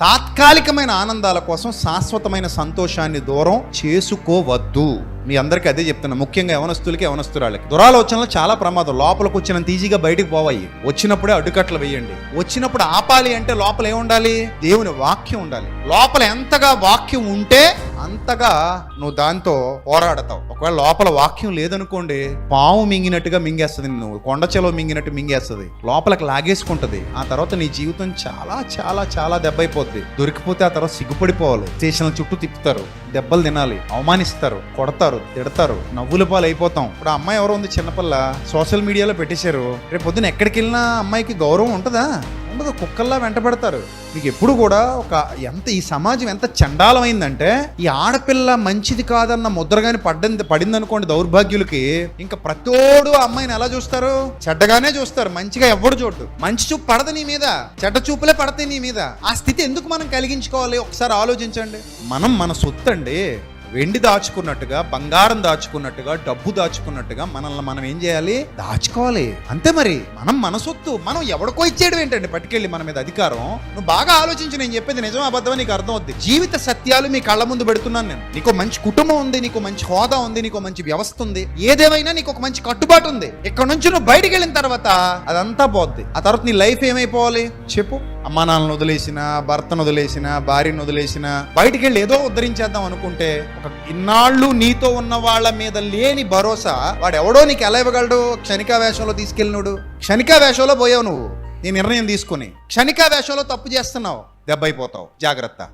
తాత్కాలికమైన ఆనందాల కోసం శాశ్వతమైన సంతోషాన్ని దూరం చేసుకోవద్దు. మీ అందరికీ అదే చెప్తున్నా. ముఖ్యంగా యవనస్తులకి యవనస్తురాలకి దురాలోచనలు చాలా ప్రమాదం. లోపలికి వచ్చినంత ఈజీగా బయటకు పోవాయి వచ్చినప్పుడే అడ్డుకట్లు వేయండి. వచ్చినప్పుడు ఆపాలి అంటే లోపల ఏముండాలి? దేవుని వాక్యం ఉండాలి. లోపల ఎంతగా వాక్యం ఉంటే అంతగా నువ్వు దాంతో పోరాడతావు. ఒకవేళ లోపల వాక్యం లేదనుకోండి పాము మింగినట్టుగా మింగేస్తుంది నువ్వు కొండ చెలవ మింగినట్టు మింగేస్తుంది. లోపలికి లాగేసుకుంటది. ఆ తర్వాత నీ జీవితం చాలా చాలా చాలా దెబ్బైపోద్ది. దొరికిపోతే ఆ తర్వాత సిగ్గుపడిపోవాలి. స్టేషన్ల చుట్టూ తిప్పుతారు. దెబ్బలు తినాలి. అవమానిస్తారు. కొడతారు. తిడతారు. నవ్వుల పాలు అయిపోతాం ఇప్పుడు అమ్మాయి ఎవరో ఉంది చిన్నపిల్ల. సోషల్ మీడియాలో పెట్టేశారు. రేపు పొద్దున ఎక్కడికి వెళ్ళినా అమ్మాయికి గౌరవం ఉంటుందా? ఉండదు కుక్కల్లా వెంటబడతారు మీకు ఎప్పుడు కూడా ఒక ఎంత ఈ సమాజం ఎంత చండాలమైందంటే ఈ ఆడపిల్ల మంచిది కాదన్న ముద్రగాని పడ్డింది పడింది అనుకోండి దౌర్భాగ్యులకి ఇంకా ప్రతోడు ఆ అమ్మాయిని ఎలా చూస్తారు? చెడ్డగానే చూస్తారు. మంచిగా ఎవడు చూడు మంచి చూపు పడదు నీ మీద. చెడ్డ చూపులే పడతాయి నీ మీద. ఆ స్థితి ఎందుకు మనం కలిగించుకోవాలి? ఒకసారి ఆలోచించండి. మనం మన సొత్తు అండి వెండి దాచుకున్నట్టుగా బంగారం దాచుకున్నట్టుగా డబ్బు దాచుకున్నట్టుగా మనల్ని మనం ఏం చేయాలి? దాచుకోవాలి. అంతే మరి. మనం మన సొత్తు మనం ఎవడికో ఇచ్చేయడం ఏంటండి? పట్టుకెళ్ళి మన మీద అధికారం. నువ్వు బాగా ఆలోచించి. నేను చెప్పేది నిజం అబద్ధం నీకు అర్థం అవుద్ది జీవిత సత్యాలు మీ కళ్ళ ముందు పెడుతున్నాను నేను. నీకు మంచి కుటుంబం ఉంది నీకు మంచి హోదా ఉంది నీకు మంచి వ్యవస్థ ఉంది. ఏదేమైనా నీకు ఒక మంచి కట్టుబాటు ఉంది. ఇక్కడ నుంచి నువ్వు బయటికి వెళ్ళిన తర్వాత అదంతా పోద్ది. ఆ తర్వాత నీ లైఫ్ ఏమైపోవాలి? చెప్పు. అమ్మా నాన్నను వదిలేసిన భర్తను వదిలేసిన భార్యను వదిలేసిన బయటికి వెళ్ళి ఏదో ఉద్ధరించేద్దాం అనుకుంటే ఒక ఇన్నాళ్ళు నీతో ఉన్న వాళ్ళ మీద లేని భరోసా వాడు ఎవడో నీకు ఎలా ఇవ్వగలడు? క్షణికా వేషంలో తీసుకెళ్ళినోడు క్షణికా వేషంలో పోయావు నువ్వు. నీ నిర్ణయం తీసుకుని. క్షణికా వేషంలో తప్పు చేస్తున్నావు. దెబ్బైపోతావు. జాగ్రత్త.